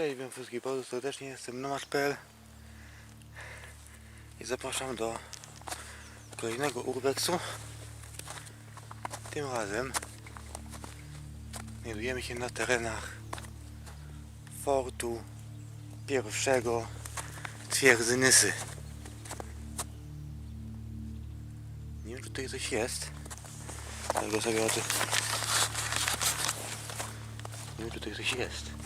Cześć, wiem wszystkich bardzo serdecznie, jestem Nomad.pl i zapraszam do kolejnego urbexu. Tym razem znajdujemy się na terenach fortu pierwszego twierdzy Nysy. Nie wiem, czy tutaj coś jest, ale go sobie o tym... Nie wiem, czy tutaj coś jest.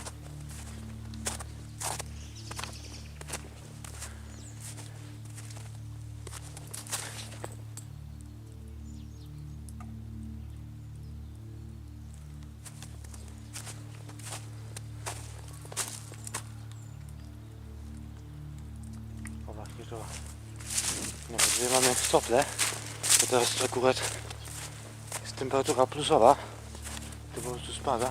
Mamy stople, to teraz akurat jest temperatura plusowa. To po prostu spada.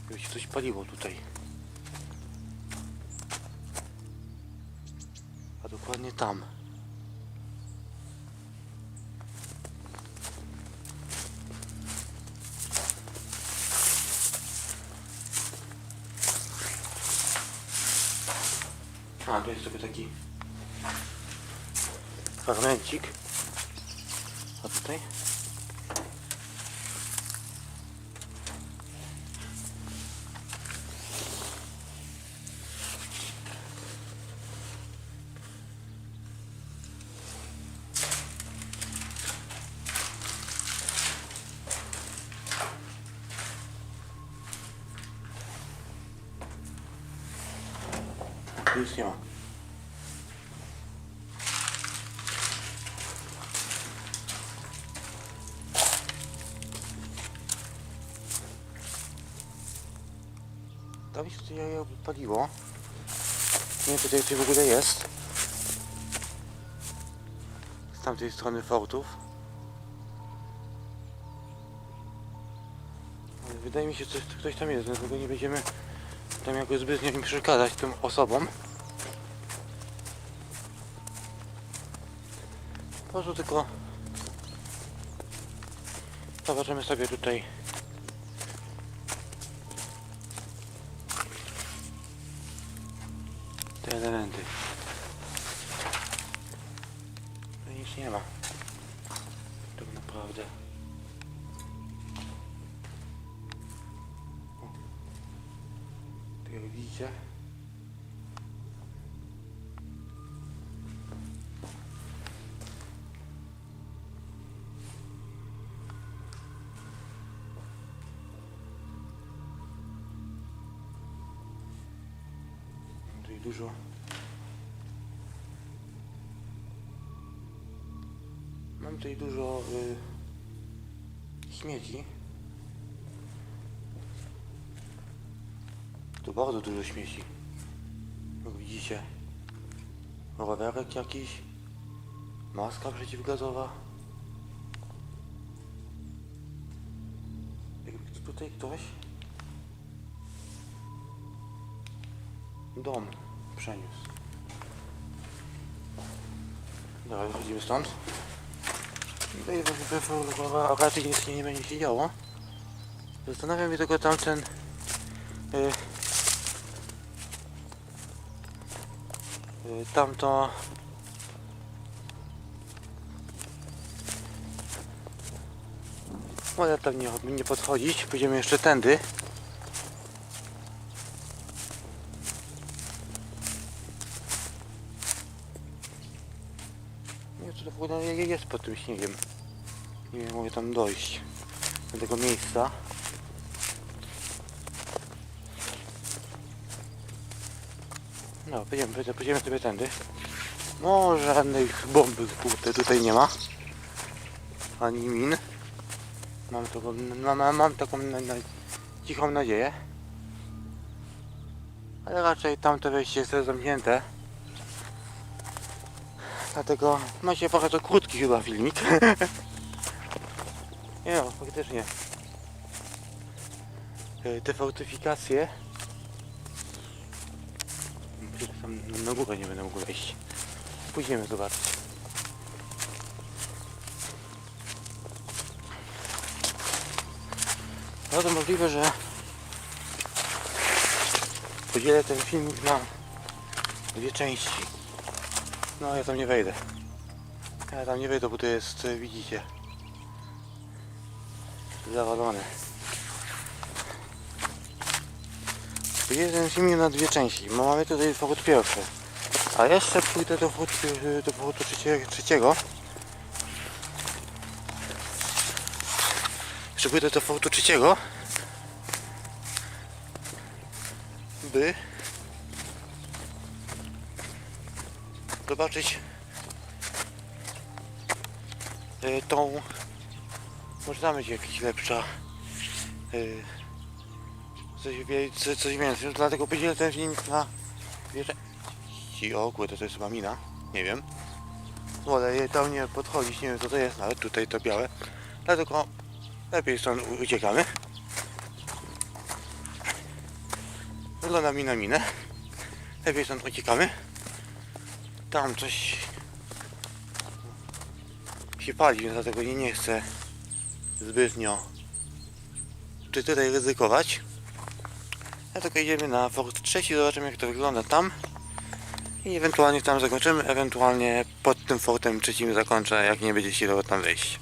Jakby się coś paliło tutaj. A dokładnie tam. A, tu jest sobie taki fragmencik. A tutaj? Się tutaj jajo paliło. Nie wiem tutaj czy w ogóle jest. Z tamtej strony fortów. Ale wydaje mi się, że ktoś tam jest, dlatego nie będziemy tam jakoś zbytnio im przeszkadzać tym osobom. Po prostu tylko zobaczymy sobie tutaj elementy. Tu nic nie ma. Tak naprawdę. O. Tak jak widzicie. Dużo Mam tutaj dużo y, śmieci. Tu bardzo dużo śmieci. Jak widzicie, rowerek jakiś, maska przeciwgazowa. Jakby tutaj ktoś dom przeniósł. Dobra, wychodzimy stąd. Tutaj w- raczej nic nie będzie się działo. Zastanawia mnie tylko tamten y, y, tamto Może tam nie, nie podchodzić, pójdziemy jeszcze tędy. Ogóle je- jest pod tym śniegiem. Nie wiem, mogę tam dojść do tego miejsca. No, pójdziemy, pójdziemy, sobie tędy. No, żadnych bomb kurde tutaj nie ma. Ani min. Mam, taką, mam, mam taką na, na, cichą nadzieję. Ale raczej tamte wejście jest zamknięte. Dlatego macie bardzo krótki chyba filmik. Nie no, faktycznie. E, Te fortyfikacje. Tam na górę nie będę mógł wejść. Pójdziemy zobaczyć. No to możliwe, że podzielę ten filmik na dwie części. No ja tam nie wejdę. Ja tam nie wejdę, bo to jest, e, widzicie, zawalone. Ten filmik na dwie części, bo mamy tutaj powód pierwszy. A jeszcze pójdę do powodu, do powodu trzeciego. Jeszcze pójdę do powodu trzeciego. By zobaczyć e, tą może tam będzie jakaś lepsza e, coś, coś, coś więcej. Dlatego podzielę ten filmik na dwie części. O kurde, to jest chyba mina. Nie wiem. Wolę tam nie podchodzić, nie wiem co to jest, nawet tutaj to białe. Dlatego lepiej stąd uciekamy. Wygląda mi na minę. Lepiej stąd uciekamy. Tam coś się pali, więc dlatego nie, nie chcę zbytnio czy tutaj ryzykować. Tylko idziemy na fort trzeci, zobaczymy jak to wygląda tam. I ewentualnie tam zakończymy, ewentualnie pod tym fortem trzecim zakończę, jak nie będzie się dało tam wejść.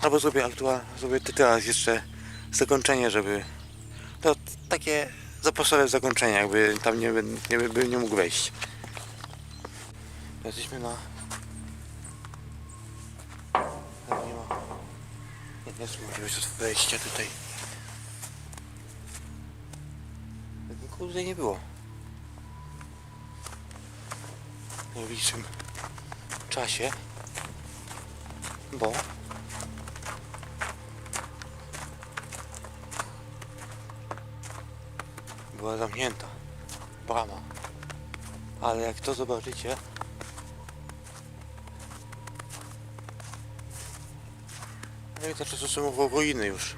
Albo zrobię aktualnie, zrobię te- teraz jeszcze zakończenie, żeby to takie zapasowe zakończenie, jakby tam nie, nie, bym nie mógł wejść. Jesteśmy na... Nie ma... Nie, nie jest możliwość wejścia tutaj. Nikogo tutaj nie było. W najbliższym czasie. Bo... Była zamknięta. Brama. Ale jak to zobaczycie... No i to to są ruiny już.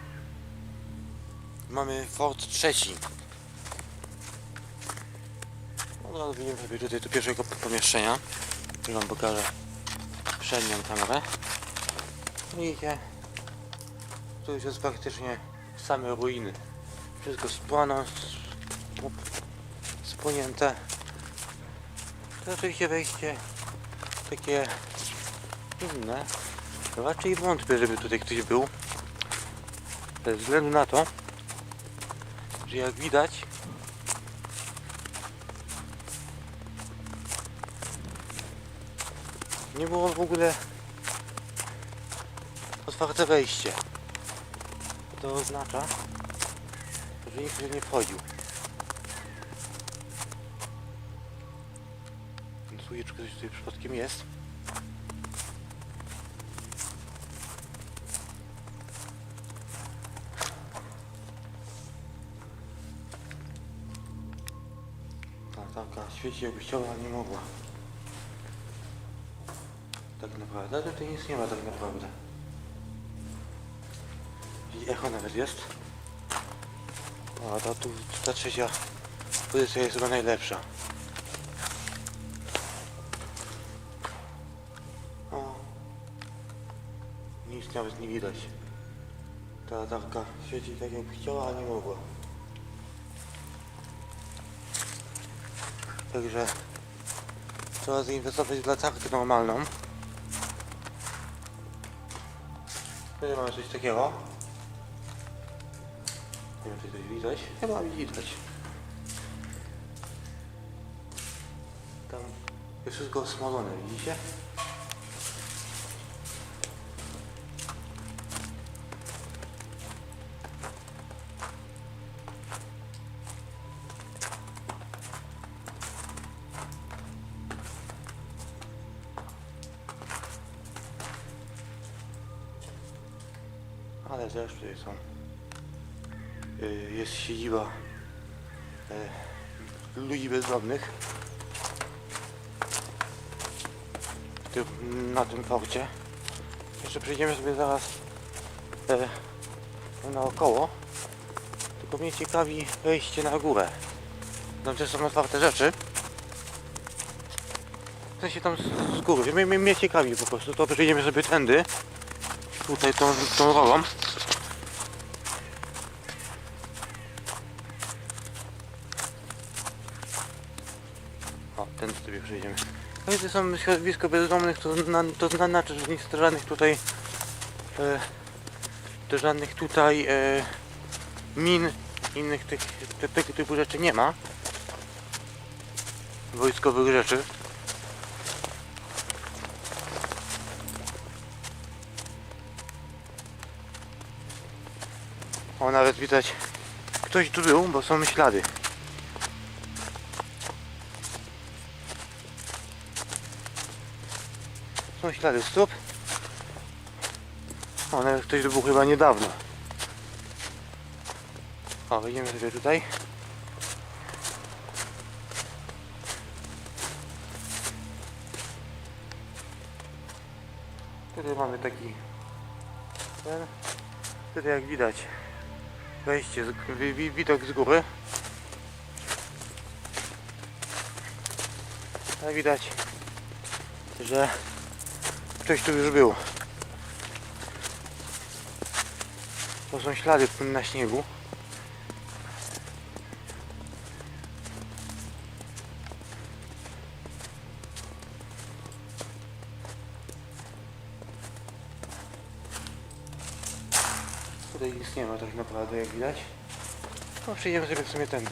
Mamy fort trzeci. No to wyjdziemy sobie tutaj do pierwszego pomieszczenia. Tu wam pokażę przednią kamerę. Widzicie? Tu już jest praktycznie same ruiny. Wszystko spłano, sp- spłonięte. To oczywiście wejście takie inne. Raczej wątpię, żeby tutaj ktoś był. Ze względu na to, że jak widać nie było w ogóle otwarte wejście. To oznacza, że nikt nie wchodził. Czuję, czy ktoś tutaj przypadkiem jest. Ta taka świeci jakby chciała, nie mogła. Tak naprawdę, tutaj nic nie ma tak naprawdę. I echo nawet jest. A ta, tu, ta trzecia pozycja jest chyba najlepsza. O. Nic nawet nie widać. Ta latarka świeci tak jakby chciała, a nie mogła. Także trzeba zainwestować w latarkę normalną. Tutaj mamy coś takiego. Nie wiem, czy coś widać. Chyba widać. Tam jest wszystko smolone, widzicie? Ale tutaj są. Y, Jest siedziba y, ludzi bezdomnych. Na tym forcie. Jeszcze przejdziemy sobie zaraz e, naokoło. Tylko mnie ciekawi wejście na górę. Tam też są otwarte rzeczy. W sensie tam z góry. Mnie, mnie, mnie ciekawi po prostu. To przejdziemy sobie tędy tutaj tą, tą rolą. O, ten sobie przejdziemy. No i to są środowisko bezdomnych, to, to znaczy, że nic żadnych tutaj e, żadnych tutaj e, min, innych tych, te, tego typu rzeczy nie ma. Wojskowych rzeczy. O, nawet widać ktoś tu był, bo są ślady. Są ślady stóp. O, nawet ktoś tu był chyba niedawno. O, wejdziemy sobie tutaj. Tutaj mamy taki ten. Tutaj jak widać wejście, widok z góry. A widać, że ktoś tu już był. To są ślady na śniegu. Naprawdę jak widać. No przejdziemy sobie w sumie tędy.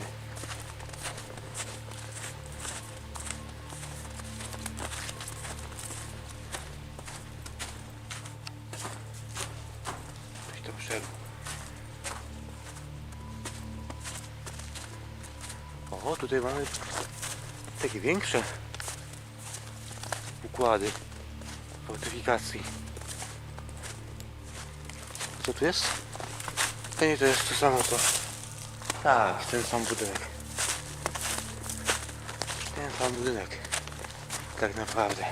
Ktoś to wszedł. O, tutaj mamy takie większe układy fortyfikacji. Co tu jest? To nie to jest to samo co. Tak, ten sam budynek. Ten sam budynek. Tak naprawdę.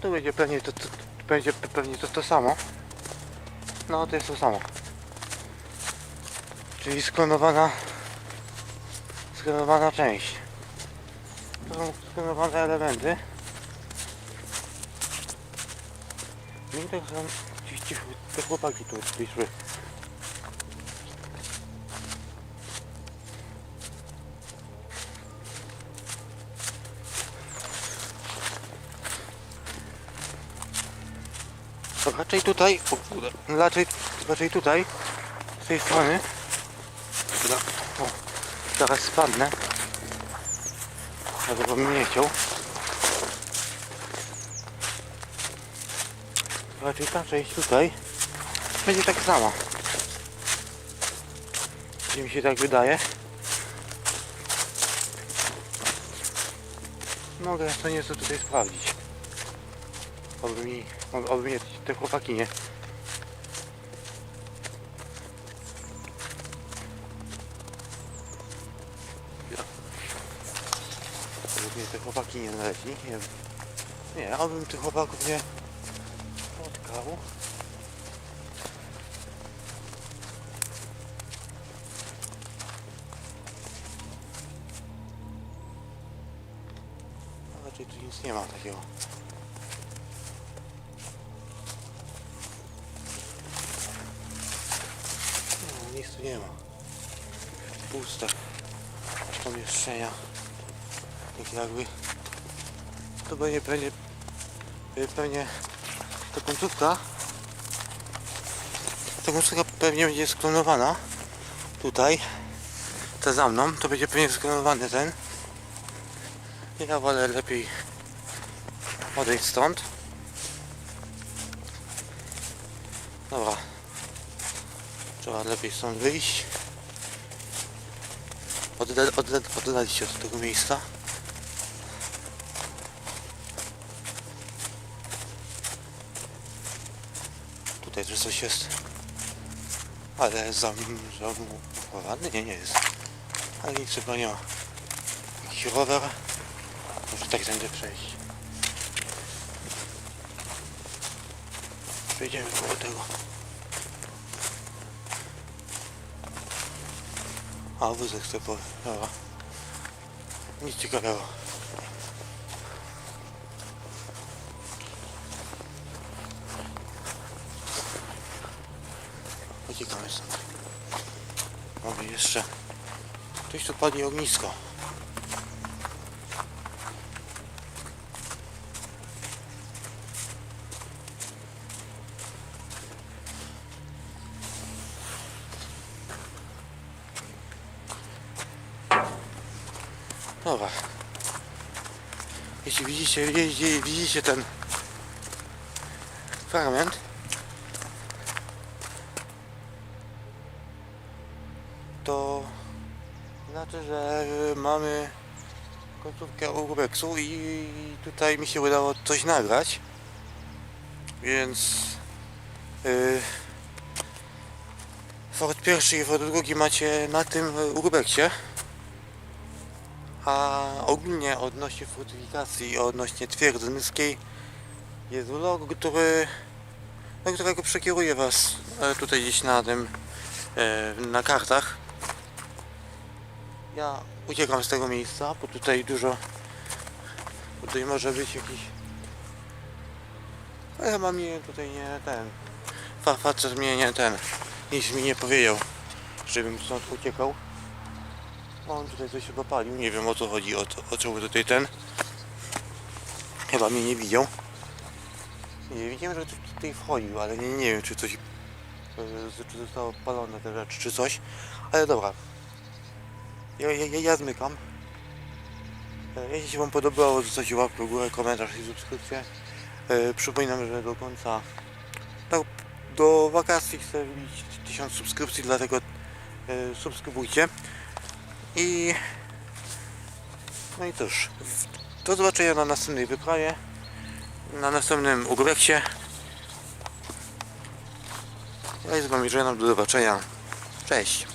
Tu będzie pewnie to, to, to będzie pe- pewnie to, to samo. No to jest to samo. Czyli sklonowana sklonowana część. Są sklonowane elementy. No i tak są ci, ci, te chłopaki tu przyszły. To raczej tutaj, raczej, raczej tutaj, z tej strony. O, zaraz spadnę. Dlatego bym nie chciał. Raczej ta część tutaj będzie tak sama. Gdzie mi się tak wydaje. Mogę to nieco tutaj sprawdzić. Oby mi, oby mnie te chłopaki nie te chłopaki nie znaleźli. Nie, nie abym tych chłopaków nie spotkał. No, raczej tu nic nie ma takiego. No, nic tu nie ma. Puste pomieszczenia tak jakby to będzie pewnie y, pewnie ta końcówka. Ta końcówka pewnie będzie sklonowana tutaj. Ta za mną to będzie pewnie sklonowany ten. Ja wolę lepiej odejść stąd. Dobra. Trzeba lepiej stąd wyjść. Odda- odda- oddalić się od tego miejsca Tutaj też coś jest. Ale zam, zamurowany? Nie, nie jest. Ale nic chyba nie ma. Jakiś rower. Może tak tędy przejść. Przejdziemy koło tego. A, wózek sklepowy. Dobra. Nic ciekawego. Uciekamy stąd. Mamy jeszcze... Ktoś tu pali ognisko. Dobra. Jeśli widzicie, jeśli widzicie ten fragment, znaczy, że mamy końcówkę urbexu i tutaj mi się udało coś nagrać. Więc yy, Ford pierwszy i Ford drugi macie na tym urbexie. A ogólnie odnośnie fortyfikacji odnośnie twierdzy nyskiej jest vlog, który, do którego przekieruję Was e, tutaj gdzieś na tym, e, na kartach. Ja uciekam z tego miejsca, bo tutaj dużo, tutaj może być jakiś, ale chyba mnie tutaj nie ten, fa- facet mnie nie ten, nic mi nie powiedział, żebym stąd uciekał. On tutaj coś chyba palił, nie wiem o co chodzi, o, co- o czemu tutaj ten. Chyba mnie nie widział. Nie widziałem, że tu- tutaj wchodził, ale nie, nie wiem czy coś, e, czy zostało palone te rzeczy, czy coś. Ale dobra. Ja, ja, ja, zmykam. E, Jeśli się Wam podobało, zostawcie łapkę w górę, komentarz i subskrypcję. E, przypominam, że do końca, do, do wakacji chcę wbić 1000 subskrypcji, dlatego e, subskrybujcie. I no i cóż, do zobaczenia na następnej wyprawie, na następnym ugreksie. Ja z Wami żegnam, do zobaczenia. Cześć.